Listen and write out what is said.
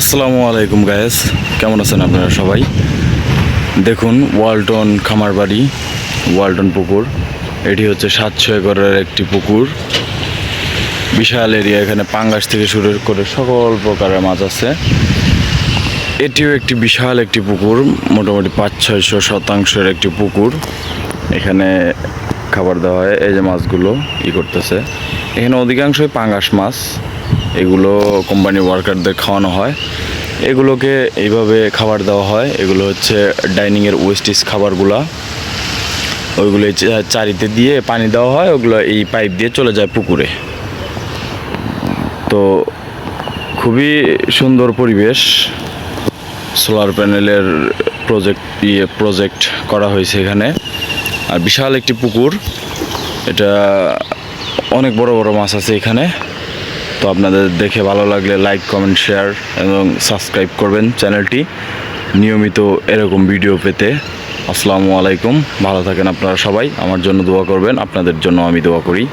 আসসালামু আলাইকুম গায়েস কেমন আছেন আপনারা সবাই? দেখুন, ওয়ালটন খামারবাড়ি, ওয়ালটন পুকুর। এটি হচ্ছে সাতশো একরের একটি পুকুর। বিশাল এরিয়া এখানে পাঙ্গাস থেকে শুরু করে সকল প্রকারের মাছ আছে। এটিও একটি বিশাল একটি পুকুর, মোটামুটি পাঁচ ছয়শো শতাংশের একটি পুকুর। এখানে খাবার দেওয়া হয়, এই যে মাছগুলো ই করতেছে। এখানে অধিকাংশই পাঙ্গাস মাছ। এগুলো কোম্পানি ওয়ার্কারদের খাওয়ানো হয়। এগুলোকে এইভাবে খাবার দেওয়া হয়। এগুলো হচ্ছে ডাইনিংয়ের ওয়েস্টিস খাবারগুলা। ওইগুলো চারিতে দিয়ে পানি দেওয়া হয়। ওগুলো এই পাইপ দিয়ে চলে যায় পুকুরে। তো খুবই সুন্দর পরিবেশ। সোলার প্যানেলের প্রজেক্ট ইয়ে প্রজেক্ট করা হয়েছে এখানে। আর বিশাল একটি পুকুর। এটা অনেক বড় বড় মাছ আছে এখানে। তো আপনাদের দেখে ভালো লাগলে লাইক কমেন্ট শেয়ার এবং সাবস্ক্রাইব করবেন চ্যানেলটি। নিয়মিত এরকম ভিডিও পেতে আসসালামু আলাইকুম। ভালো থাকেন আপনারা সবাই। আমার জন্য দোয়া করবেন। আপনাদের জন্য আমি দোয়া করি।